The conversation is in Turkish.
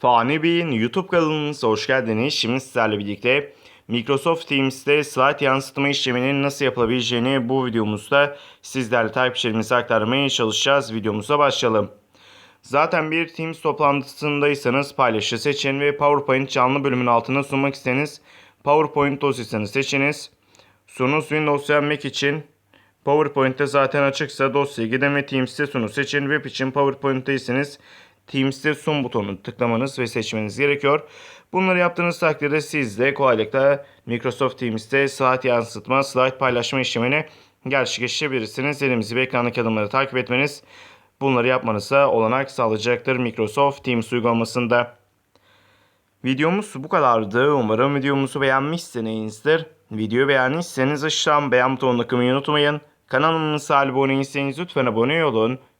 Fani Bey'in YouTube kanalımıza hoş geldiniz. Şimdi sizlerle birlikte Microsoft Teams'te slide yansıtma işleminin nasıl yapılabileceğini bu videomuzda sizlerle takipçilerimize aktarmaya çalışacağız. Videomuza başlayalım. Zaten bir Teams toplantısındaysanız paylaşı seçin ve PowerPoint canlı bölümün altına sunmak isteniz PowerPoint dosyasını seçiniz. Windows ve Mac için PowerPoint'te zaten açıksa dosyaya gidin ve Teams'te sunu seçin. Web için PowerPoint'teyseniz Teams'te sun butonunu tıklamanız ve seçmeniz gerekiyor. Bunları yaptığınız takdirde siz de kolaylıkla Microsoft Teams'te slide yansıtma, slide paylaşma işlemini gerçekleştirebilirsiniz. Elimizi ve ekrandaki adımları takip etmeniz bunları yapmanıza olanak sağlayacaktır Microsoft Teams uygulamasında. Videomuz bu kadardı. Umarım videomuzu beğenmişsinizdir. Videoyu beğendiyseniz aşağıdan beğen butonuna tıklamayı unutmayın. Kanalımıza abone değilseniz lütfen abone olun.